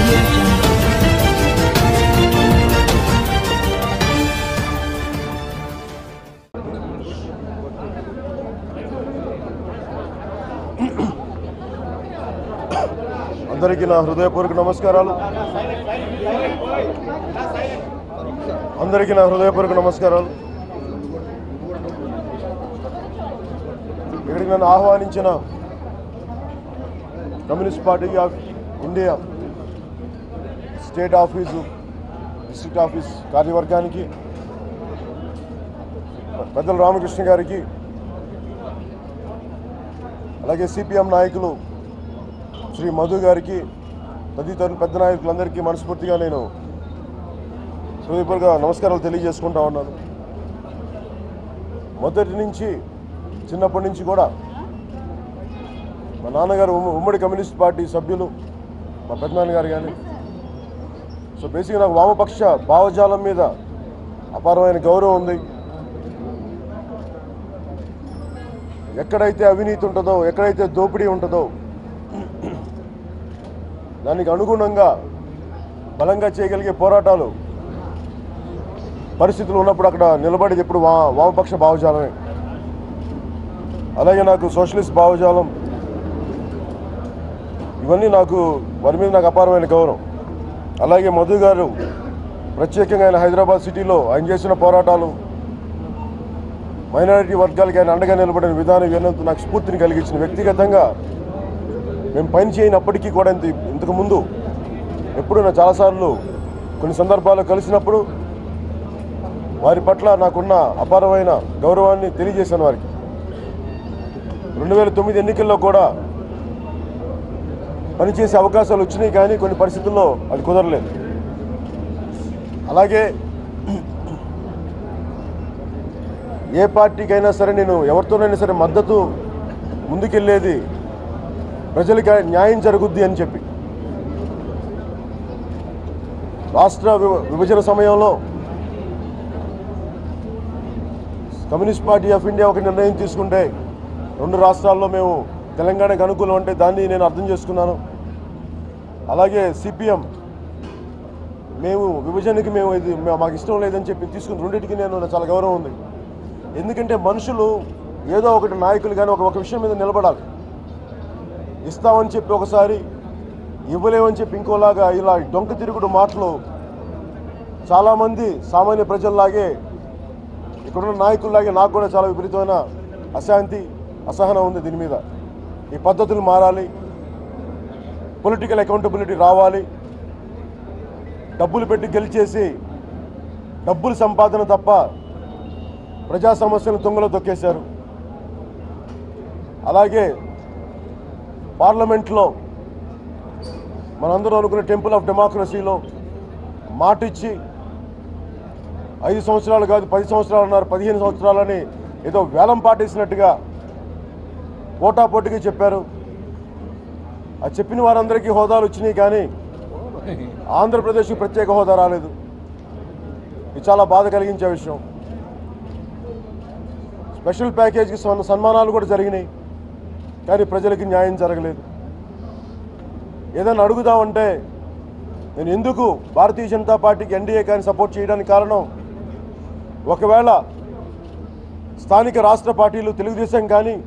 అందరికి అందరికీ నా హృదయపూర్వక నమస్కారాలు. అందరికీ నా హృదయపూర్వక నమస్కారాలు. ఇక్కడికి నన్ను ఆహ్వానించిన communist party of India state office district office కార్యవర్గానికి పెద్దల రామకృష్ణ గారికి అలాగే సిపిఎం నాయకులు శ్రీ మధు గారికి తదితరులు పెద్ద నాయకులందరికీ మనస్ఫూర్తిగా నేను హృదయపూర్వక నమస్కారాలు తెలియజేసుకుంటా ఉన్నాను. మొదటి నుంచి చిన్నప్పటి నుంచి కూడా మా నాన్నగారు ఉమ్మ- ఉమ్మడి కమ్యూనిస్ట్ పార్టీ సభ్యులు మా పెద్దనాన్నగారు కానీ సో బేసిక్గా నాకు వామపక్ష భావజాలం మీద అపారమైన గౌరవం ఉంది. ఎక్కడైతే అవినీతి ఉంటుందో ఎక్కడైతే దోపిడీ ఉంటుందో దానికి అనుగుణంగా బలంగా చేయగలిగే పోరాటాలు పరిస్థితులు ఉన్నప్పుడు అక్కడ నిలబడేది ఎప్పుడు వా వామపక్ష భావజాలమే. అలాగే నాకు సోషలిస్ట్ భావజాలం. ఇవన్నీ నాకు వారి మీద నాకు అపారమైన గౌరవం. అలాగే మధు గారు ప్రత్యేకంగా ఆయన హైదరాబాద్ సిటీలో ఆయన చేసిన పోరాటాలు మైనారిటీ వర్గాలకి ఆయన అండగా నిలబడిన విధానం ఇవన్నంత నాకు స్ఫూర్తిని కలిగించిన వ్యక్తిగతంగా మేము పని చేయనప్పటికీ కూడా ఇంత ఇంతకుముందు ఎప్పుడూ నా చాలాసార్లు కొన్ని సందర్భాల్లో కలిసినప్పుడు వారి పట్ల నాకున్న అపారమైన గౌరవాన్ని తెలియజేశాను వారికి. రెండు వేల తొమ్మిది ఎన్నికల్లో కూడా పనిచేసే అవకాశాలు వచ్చినాయి కానీ కొన్ని పరిస్థితుల్లో అది కుదరలేదు. అలాగే ఏ పార్టీకైనా సరే నేను ఎవరితోనైనా సరే మద్దతు ముందుకెళ్ళేది ప్రజలకి న్యాయం జరుగుద్ది అని చెప్పి. రాష్ట్ర విభ- విభజన సమయంలో కమ్యూనిస్ట్ పార్టీ ఆఫ్ ఇండియా ఒక నిర్ణయం తీసుకుంటే రెండు రాష్ట్రాల్లో మేము తెలంగాణకు అనుకూలం అంటే దాన్ని నేను అర్థం చేసుకున్నాను. అలాగే సిపిఎం మేము విభజనకి మేము ఇది మాకు ఇష్టం లేదని చెప్పి తీసుకుని రెండింటికి నేను నాకు చాలా గౌరవం ఉంది. ఎందుకంటే మనుషులు ఏదో ఒకటి నాయకులు కానీ ఒక ఒక విషయం మీద నిలబడాలి. ఇస్తామని చెప్పి ఒకసారి ఇవ్వలేమని చెప్పి ఇంకోలాగా ఇలా డొంక తిరుగుడు మాటలు చాలామంది సామాన్య ప్రజల్లాగే ఇక్కడున్న నాయకుల్లాగే నాకు కూడా చాలా విపరీతమైన అశాంతి అసహనం ఉంది దీని మీద. ఈ పద్ధతులు మారాలి. పొలిటికల్ అకౌంటబిలిటీ రావాలి. డబ్బులు పెట్టి గెలిచేసి డబ్బులు సంపాదన తప్ప ప్రజా సమస్యలను తుంగలో తొక్కేశారు. అలాగే పార్లమెంట్లో మనందరం అనుకున్న టెంపుల్ ఆఫ్ డెమోక్రసీలో మాటిచ్చి ఐదు సంవత్సరాలు కాదు పది సంవత్సరాలు అన్నారు పదిహేను సంవత్సరాలని ఏదో వేలం పాటేసినట్టుగా పోటాపోటీగా చెప్పారు. అది చెప్పిన వారందరికీ హోదాలు వచ్చినాయి కానీ ఆంధ్రప్రదేశ్కి ప్రత్యేక హోదా రాలేదు. ఇది చాలా బాధ కలిగించే విషయం. స్పెషల్ ప్యాకేజ్కి సన్- సన్మానాలు కూడా జరిగినాయి. కానీ ప్రజలకి న్యాయం జరగలేదు. ఏదైనా అడుగుదామంటే నేను ఎందుకు భారతీయ జనతా పార్టీకి ఎన్డీఏ కానీ సపోర్ట్ చేయడానికి కారణం? ఒకవేళ స్థానిక రాష్ట్ర పార్టీలు తెలుగుదేశం కానీ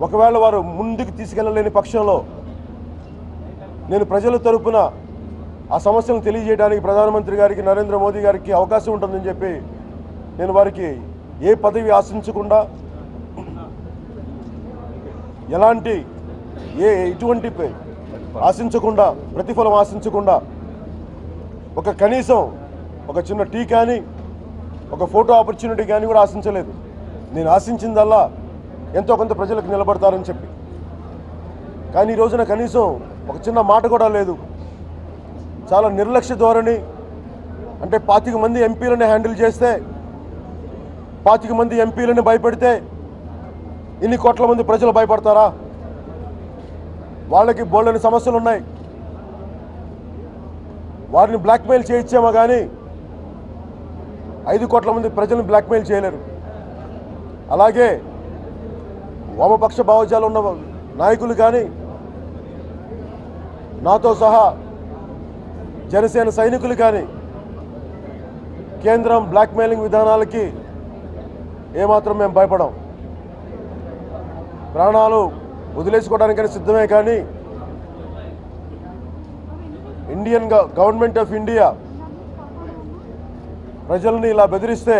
ఒకవేళ వారు ముందుకు తీసుకెళ్ళలేని పక్షంలో నేను ప్రజల తరపున ఆ సమస్యను తెలియజేయడానికి ప్రధానమంత్రి గారికి నరేంద్ర మోదీ గారికి అవకాశం ఉంటుందని చెప్పి నేను వారికి ఏ పదవి ఆశించకుండా ఎలాంటి ఏ ఎటువంటి ఆశించకుండా ప్రతిఫలం ఆశించకుండా ఒక కనీసం ఒక చిన్న టీ కానీ ఒక ఫోటో ఆపర్చునిటీ కానీ కూడా ఆశించలేదు. నేను ఆశించిందల్లా ఎంతో కొంత ప్రజలకు నిలబడతారని చెప్పి. కానీ ఈ రోజున కనీసం ఒక చిన్న మాట కూడా లేదు. చాలా నిర్లక్ష్య ధోరణి. అంటే పాతిక మంది ఎంపీలని హ్యాండిల్ చేస్తే పాతిక మంది ఎంపీలని భయపెడితే ఇన్ని కోట్ల మంది ప్రజలు భయపడతారా? వాళ్ళకి బోళ్ళని సమస్యలు ఉన్నాయి. వారిని బ్లాక్మెయిల్ చేయించామా కానీ ఐదు కోట్ల మంది ప్రజలను బ్లాక్మెయిల్ చేయలేరు. అలాగే వామపక్ష భావజాలు ఉన్న నాయకులు కానీ నాతో సహా జనసేన సైనికులు కానీ కేంద్రం బ్లాక్మెయిలింగ్ విధానాలకి ఏమాత్రం మేము భయపడం. ప్రాణాలు వదిలేసుకోవడానికైనా సిద్ధమే కానీ ఇండియన్ గవర్నమెంట్ ఆఫ్ ఇండియా ప్రజల్ని ఇలా బెదిరిస్తే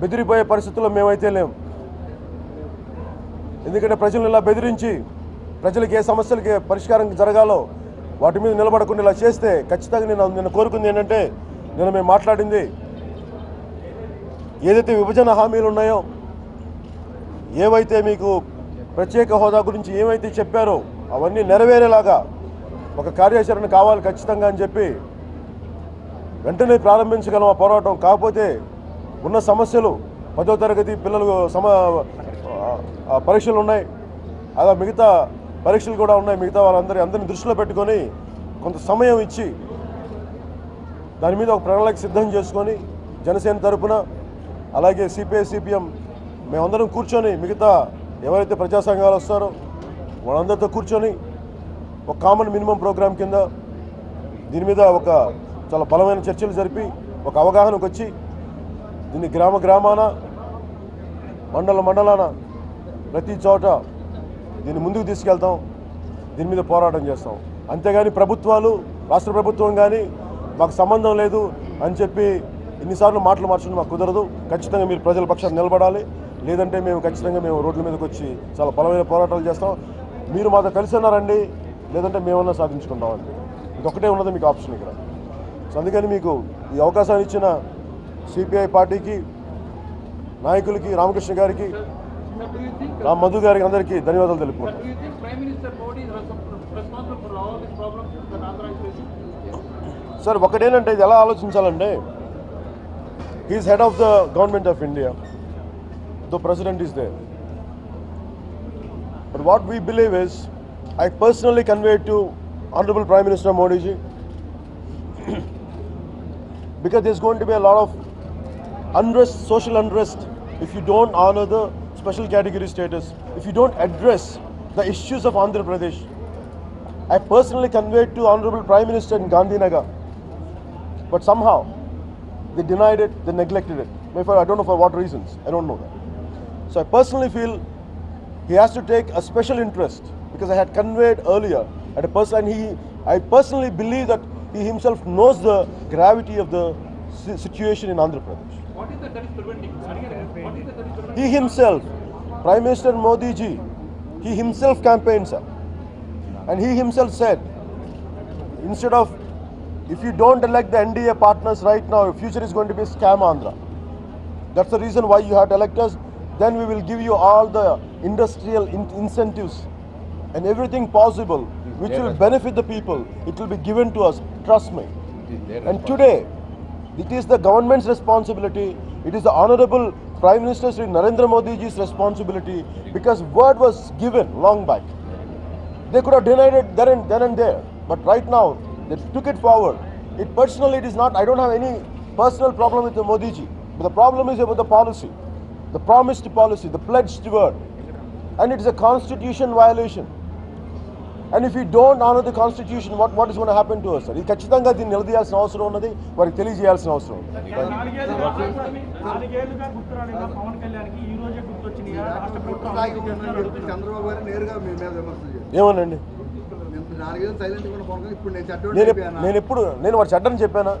బెదిరిపోయే పరిస్థితుల్లో మేమైతే లేం. ఎందుకంటే ప్రజలను ఇలా బెదిరించి ప్రజలకు ఏ సమస్యలకి పరిష్కారం జరగాలో వాటి మీద నిలబడకుండా ఇలా చేస్తే ఖచ్చితంగా నేను నేను కోరుకుంది ఏంటంటే నేను మేము మాట్లాడింది ఏదైతే విభజన హామీలు ఉన్నాయో ఏవైతే మీకు ప్రత్యేక హోదా గురించి ఏమైతే చెప్పారో అవన్నీ నెరవేరేలాగా ఒక కార్యాచరణ కావాలి ఖచ్చితంగా అని చెప్పి వెంటనే ప్రారంభించగలం ఆ పోరాటం. కాకపోతే ఉన్న సమస్యలు పదో తరగతి పిల్లలు సమ పరీక్షలు ఉన్నాయి. అలా మిగతా పరీక్షలు కూడా ఉన్నాయి. మిగతా వాళ్ళందరి అందరిని దృష్టిలో పెట్టుకొని కొంత సమయం ఇచ్చి దాని మీద ఒక ప్రణాళిక సిద్ధం చేసుకొని జనసేన తరపున అలాగే సిపిఐ సిపిఎం మేమందరం కూర్చొని మిగతా ఎవరైతే ప్రజా సంఘాలు వస్తారో వాళ్ళందరితో కూర్చొని ఒక కామన్ మినిమం ప్రోగ్రామ్ కింద దీని మీద ఒక చాలా బలమైన చర్చలు జరిపి ఒక అవగాహనకు వచ్చి దీన్ని గ్రామ గ్రామాన మండల మండలాన ప్రతి చోట దీన్ని ముందుకు తీసుకెళ్తాం దీని మీద పోరాటం చేస్తాం. అంతేగాని ప్రభుత్వాలు రాష్ట్ర ప్రభుత్వం కానీ మాకు సంబంధం లేదు అని చెప్పి ఇన్నిసార్లు మాటలు మార్చడం మాకు కుదరదు. ఖచ్చితంగా మీరు ప్రజల పక్షాన్ని నిలబడాలి. లేదంటే మేము ఖచ్చితంగా మేము రోడ్ల మీదకి వచ్చి చాలా బలమైన పోరాటాలు చేస్తాం. మీరు మాతో కలిసి ఉన్నారండి లేదంటే మేమన్నా సాధించుకుంటామండి. ఇది ఉన్నది మీకు ఆప్షన్ ఇక్కడ. సో అందుకని మీకు ఈ అవకాశాన్ని ఇచ్చిన సిపిఐ పార్టీకి నాయకులకి రామకృష్ణ గారికి Ram Madhu Gari under ki Delhi Port. Prime Minister Modi is responsible for all these problems in Andhra Pradesh? Sir, what kind of day? He is head of the government of India. The president is there. But what we believe is, I personally convey to Honorable Prime Minister Modi because there's going to be a lot of unrest, social unrest, if you don't honor the special category status, if you don't address the issues of Andhra Pradesh. I personally conveyed to Honorable Prime Minister in Gandhinagar, but somehow they denied it, they neglected it. I don't know for what reasons. I don't know that. So I personally feel he has to take a special interest because I had conveyed earlier at a person and he I personally believe that he himself knows the gravity of the situation in Andhra Pradesh. What is that that is preventing? What is that that is preventing? He himself, Prime Minister Modi ji, he himself campaigned, sir. And he himself said, instead of, if you don't elect the NDA partners right now, your future is going to be scam Andhra. That's the reason why you have to elect us. Then we will give you all the industrial in- incentives and everything possible which will benefit the people. It will be given to us. Trust me. And today, it is the government's responsibility. It is the Honorable Prime Minister Sri Narendra Modi ji's responsibility because word was given long back. They could have denied it then and, then and there. But right now, they took it forward. It personally, it is not, I don't have any personal problem with the Modi ji. But the problem is about the policy, the promised policy, the pledged word. And it is a constitution violation. And if we don't honor the constitution, what, what is going to happen to us? Sir? ఇది ఖచ్చితంగా దీన్ని నిలదీయాల్సిన అవసరం ఉన్నది వారికి తెలియజేయాల్సిన అవసరం ఉంది నాలుగేళ్ళుగా నాలుగేళ్ళుగా గుర్తురాలిన పవన్ కళ్యాణ్కి ఈ రోజే గుర్తొచ్చినాయి రాష్ట్ర ప్రభుత్వం. అడుగుతున్నారు. చంద్రబాబు గారు నేరుగా మీ మీద విమర్శలు చేశారు. ఏమోనండి? నేను నాలుగేళ్ళు సైలెంట్గా పడుతుంది ఇప్పుడు నేను చట్టం నేను ఎప్- నేను ఎప్పుడు నేను వారి చెడ్డని చెప్పానా?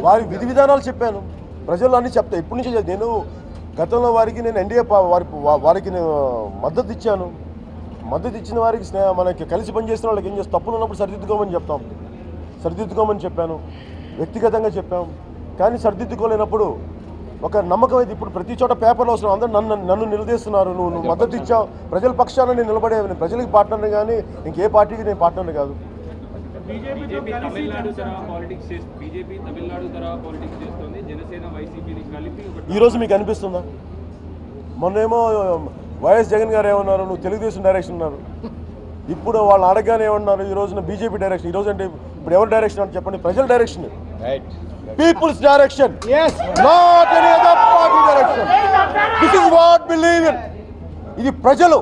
వారి విధి విధానాలు చెప్పాను. ప్రజలు అన్ని చెప్తా ఇప్పటి నుంచి నేను గతంలో వారికి నేను ఎన్డీఏ వారి వారికి నేను మద్దతు ఇచ్చాను. మద్దతు ఇచ్చిన వారికి స్నేహ మనకి కలిసి పనిచేసిన వాళ్ళకి ఏం చేస్తాం? తప్పులు ఉన్నప్పుడు సరిదిద్దుకోమని చెప్తాం. సరిదిద్దుకోమని చెప్పాను. వ్యక్తిగతంగా చెప్పాం. కానీ సరిదిద్దుకోలేనప్పుడు ఒక నమ్మకం అయితే ఇప్పుడు ప్రతి చోట పేపర్లో వస్తున్నాం అందరూ నన్ను నన్ను నిలదీస్తున్నారు. నువ్వు నువ్వు మద్దతు ఇచ్చావు. ప్రజల పక్షాన నేను నిలబడే నేను ప్రజలకు పార్ట్నర్ కానీ ఇంకే పార్టీకి నేను పార్ట్నర్ కాదు. బీజేపీతో బీజేపీ కలిసి తమిళనాడు తరహా జనసేన- పాలిటిక్స్ చేస్తుంది బీజేపీ తమిళనాడు తరహా పాలిటిక్స్ చేస్తుంది. జనసేన వైసీపీని కలిపి ఒక ఈరోజు మీకు అనిపిస్తుందా? మొన్నేమో వైఎస్ జగన్ గారు ఏమన్నారు? నువ్వు తెలుగుదేశం డైరెక్షన్ ఉన్నారు. ఇప్పుడు వాళ్ళు అడగగానే ఏమన్నారు? ఈ రోజున బీజేపీ డైరెక్షన్ ఈ రోజు అంటే ఇప్పుడు ఎవరి డైరెక్షన్ అంటే చెప్పండి? ప్రజల direction people's direction not any other party direction this is what believe in ఇది ప్రజలు.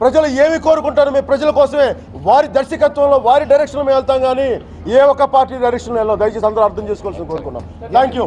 ప్రజలు ఏమి కోరుకుంటారో? మేము ప్రజల కోసమే. వారి దర్శకత్వంలో వారి డైరెక్షన్లో మేము వెళ్తాం కానీ ఏ ఒక్క పార్టీ డైరెక్షన్లో వెళ్ళాం దయచేసి అందరూ అర్థం చేసుకోవాల్సింది కోరుకున్నాం థ్యాంక్ యూ